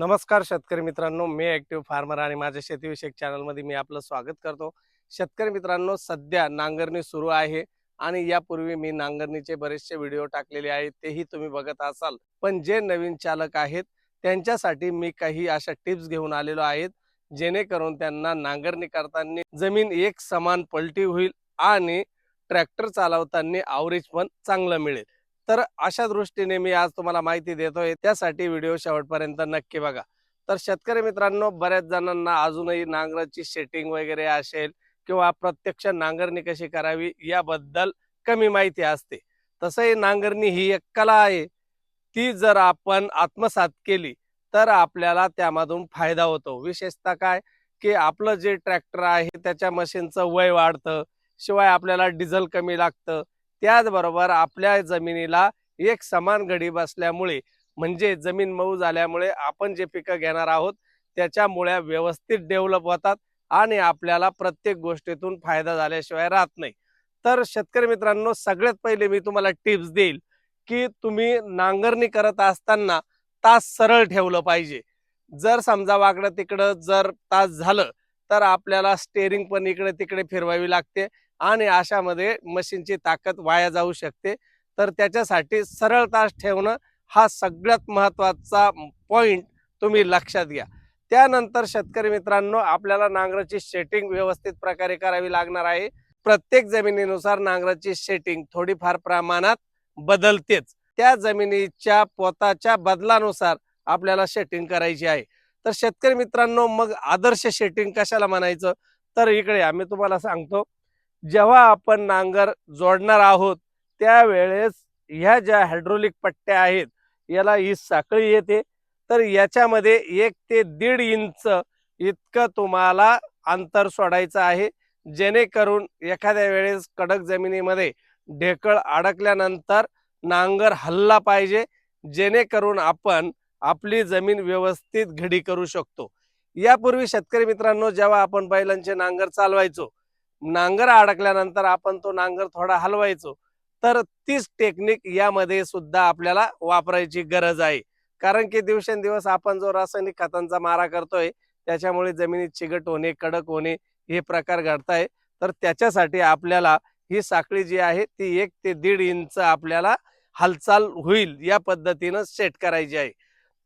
नमस्कार शेतकरी मित्रांनो मी ॲक्टिव्ह फार्मर आणि माझ्या शेतीविषयक चॅनलमध्ये मी आपलं स्वागत करतो. शेतकरी मित्रांनो सध्या नांगरणी सुरू आहे आणि यापूर्वी मी नांगरणीचे बरेचसे व्हिडिओ टाकलेले आहेत तेही तुम्ही बघत असाल. पण जे नवीन चालक आहेत त्यांच्यासाठी मी काही अशा टिप्स घेऊन आलेलो आहेत जेणेकरून त्यांना नांगरणी करताना जमीन एक समान पलटी होईल आणि ट्रॅक्टर चालवताना आवरेज पण चांगलं मिळेल. तर अशा दृष्टीने मी आज तुम्हाला माहिती देतोय त्यासाठी व्हिडिओ शेवटपर्यंत नक्की बघा. तर शेतकरी मित्रांनो बऱ्याच जणांना अजूनही नांगराची सेटिंग वगैरे असेल किंवा प्रत्यक्ष नांगरणी कशी करावी याबद्दल कमी माहिती असते. तसंही नांगरणी ही एक कला आहे. ती जर आपण आत्मसात केली तर आपल्याला त्यामधून फायदा होतो. विशेषतः काय? की आपलं जे ट्रॅक्टर आहे त्याच्या मशीनचं वय वाढतं. शिवाय आपल्याला डिझेल कमी लागतं. त्याचबरोबर आपल्या जमिनीला एक समान गडी बसल्यामुळे म्हणजे जमीन मऊ झाल्यामुळे आपण जे पिकं घेणार आहोत त्याच्यामुळे व्यवस्थित डेव्हलप होतात आणि आपल्याला प्रत्येक गोष्टीतून फायदा झाल्याशिवाय राहत नाही. तर शेतकरी मित्रांनो सगळ्यात पहिले मी तुम्हाला टिप्स देईल की तुम्ही नांगरणी करत असताना तास सरळ ठेवलं पाहिजे. जर समजा वाकडं तिकडं जर तास झालं तर आपल्याला स्टेअरिंग पण इकडे तिकडे फिरवावी लागते. आणि अशामध्ये मशीनची ताकद वाया जाऊ शकते. तर त्याच्यासाठी सरळ तास ठेवणं हा सगळ्यात महत्त्वाचा पॉईंट तुम्ही लक्षात घ्या. त्यानंतर शेतकरी मित्रांनो आपल्याला नांगराची शेटिंग व्यवस्थित प्रकारे करावी लागणार आहे. प्रत्येक जमिनीनुसार नांगराची शेटिंग थोडीफार प्रमाणात बदलतेच. त्या जमिनीच्या पोताच्या बदलानुसार आपल्याला शेटिंग करायची आहे. तर शेतकरी मित्रांनो मग आदर्श शेटिंग कशाला म्हणायचं? तर इकडे आम्ही तुम्हाला सांगतो जेव्हा आपण नांगर जोडणार आहोत त्यावेळेस ह्या ज्या हायड्रोलिक पट्ट्या आहेत याला ही साखळी येते. तर याच्यामध्ये एक ते दीड इंच इतकं तुम्हाला अंतर सोडायचं आहे. जेणेकरून एखाद्या वेळेस कडक जमिनीमध्ये ढेकळ अडकल्यानंतर नांगर हल्ला पाहिजे. जेणेकरून आपण आपली जमीन व्यवस्थित घडी करू शकतो. यापूर्वी शेतकरी मित्रांनो जेव्हा आपण बैलांचे नांगर चालवायचो नांगर अडकल्यानंतर आपण तो नांगर थोडा हलवायचो. तर तीच टेक्निक यामध्ये सुद्धा आपल्याला वापरायची गरज आहे. कारण की दिवसेंदिवस आपण जो रासायनिक खतांचा मारा करतोय त्याच्यामुळे जमिनीत चिकट होणे कडक होणे हे प्रकार घडताय. तर त्याच्यासाठी आपल्याला ही साखळी जी आहे ती एक ते दीड इंच आपल्याला हालचाल होईल या पद्धतीनं सेट करायची आहे.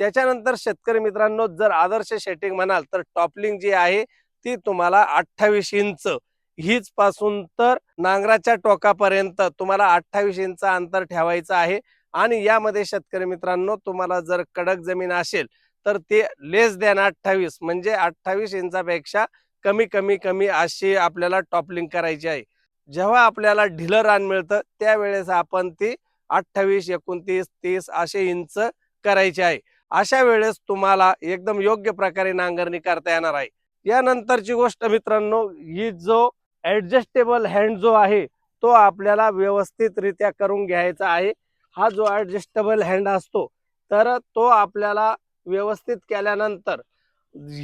त्याच्यानंतर शेतकरी मित्रांनो जर आदर्श सेटिंग म्हणाल तर टॉपलिंग जी आहे ती तुम्हाला अठ्ठावीस इंच हीच पासून तर नांगराच्या टोकापर्यंत तुम्हाला अठ्ठावीस इंच अंतर ठेवायचं आहे. आणि यामध्ये शेतकरी मित्रांनो तुम्हाला जर कडक जमीन असेल तर ते लेस दॅन अठ्ठावीस म्हणजे अठ्ठावीस इंचापेक्षा कमी कमी कमी अशी आपल्याला टॉपलिंग करायची आहे. जेव्हा आपल्याला ढिलं रान मिळतं त्यावेळेस आपण ती अठ्ठावीस एकोणतीस तीस असे इंच करायचे आहे. अशा वेळेस तुम्हाला एकदम योग्य प्रकारे नांगरणी करता येणार आहे. यानंतरची गोष्ट मित्रांनो ही जो ॲडजस्टेबल हँड जो आहे तो आपल्याला व्यवस्थितरित्या करून घ्यायचा आहे. हा जो ॲडजस्टेबल हँड असतो तर तो आपल्याला व्यवस्थित केल्यानंतर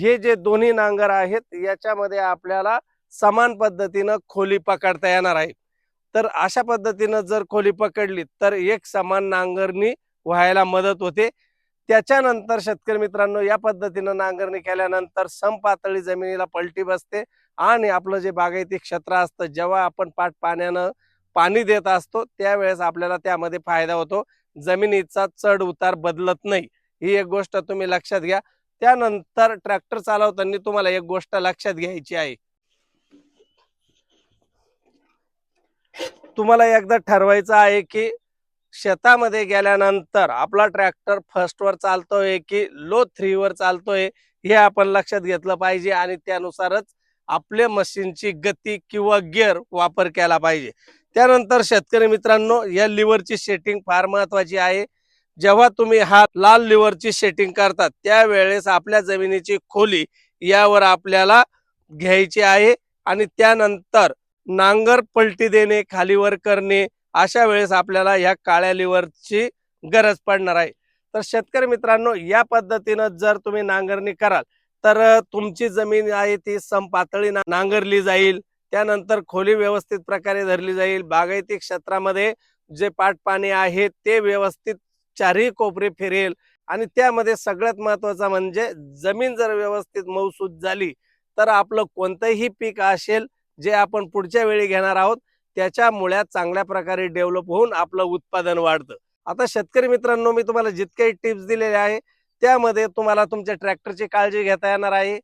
हे जे दोन्ही नांगर आहेत याच्यामध्ये आपल्याला समान पद्धतीनं खोली पकडता येणार आहे. तर अशा पद्धतीनं जर खोली पकडली तर एक समान नांगरणी व्हायला मदत होते. त्याच्यानंतर शेतकरी मित्रांनो या पद्धतीनं नांगरणी केल्यानंतर समपातळी जमिनीला पलटी बसते. आणि आपलं जे बागायती क्षेत्र असतं. जेव्हा आपण पाठ पाण्यानं पाणी देत असतो त्यावेळेस आपल्याला त्यामध्ये फायदा होतो. जमिनीचा चढ उतार बदलत नाही. ही एक गोष्ट तुम्ही लक्षात घ्या. त्यानंतर ट्रॅक्टर चालवताना तुम्हाला एक गोष्ट लक्षात घ्यायची आहे. तुम्हाला एकदा ठरवायचं आहे की शेतामध्ये गेल्यानंतर आपला ट्रॅक्टर फर्स्ट वर चालतोय की लो थ्री वर चालतोय हे आपण लक्षात घेतलं पाहिजे आणि त्यानुसारच आपल्या मशीनची गती किंवा गिअर वापर केला पाहिजे. त्यानंतर शेतकरी मित्रांनो या लिव्हरची सेटिंग फार महत्वाची आहे. जेव्हा तुम्ही हा लाल लिव्हरची सेटिंग करतात त्यावेळेस आपल्या जमिनीची खोली यावर आपल्याला घ्यायची आहे आणि त्यानंतर नांगर पलटी देणे खालीवर करणे अशा वेळेस आपल्याला या काळ्या लिव्हरची गरज पडणार आहे. तर शेतकरी मित्रांनो या पद्धतीनं जर तुम्ही नांगरणी कराल तर तुमची जमीन आहे ती संपातळी नांगरली जाईल. त्यानंतर खोली व्यवस्थित प्रकारे धरली जाईल. बागायती क्षेत्रामध्ये जे पाटपाणी आहे ते व्यवस्थित चारही कोपरे फिरेल. आणि त्यामध्ये सगळ्यात महत्वाचं म्हणजे जमीन जर व्यवस्थित मौसूद झाली तर आपलं कोणतंही पीक असेल जे आपण पुढच्या वेळी घेणार आहोत त्याच्या मुळ्यात चांगल्या प्रकारे डेव्हलप होऊन आपलं उत्पादन वाढतं. आता शेतकरी मित्रांनो मी तुम्हाला जितके टिप्स दिलेले आहे त्यामध्ये तुम्हाला तुमच्या ट्रॅक्टरची काळजी घेता येणार आहे.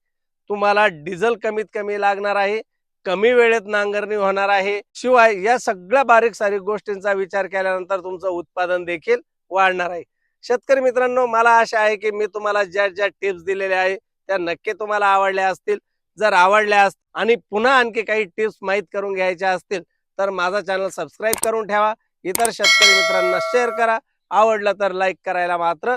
तुम्हाला डिझेल कमीत कमी लागणार आहे. कमी वेळेत नांगरणी होणार आहे. शिवाय या सगळ्या बारीक सारीक गोष्टींचा विचार केल्यानंतर तुमचं उत्पादन देखील वाढणार आहे. शेतकरी मित्रांनो मला आशा आहे की मी तुम्हाला ज्या ज्या टिप्स दिलेल्या आहे त्या नक्की तुम्हाला आवडल्या असतील. जर आवडल्या असतील आणि पुन्हा आणखी काही टिप्स माहीत करून घ्यायच्या असतील तर माझा चॅनल सबस्क्राईब करून ठेवा. इतर शेतकरी मित्रांना शेअर करा. आवडलं तर लाईक करायला मात्र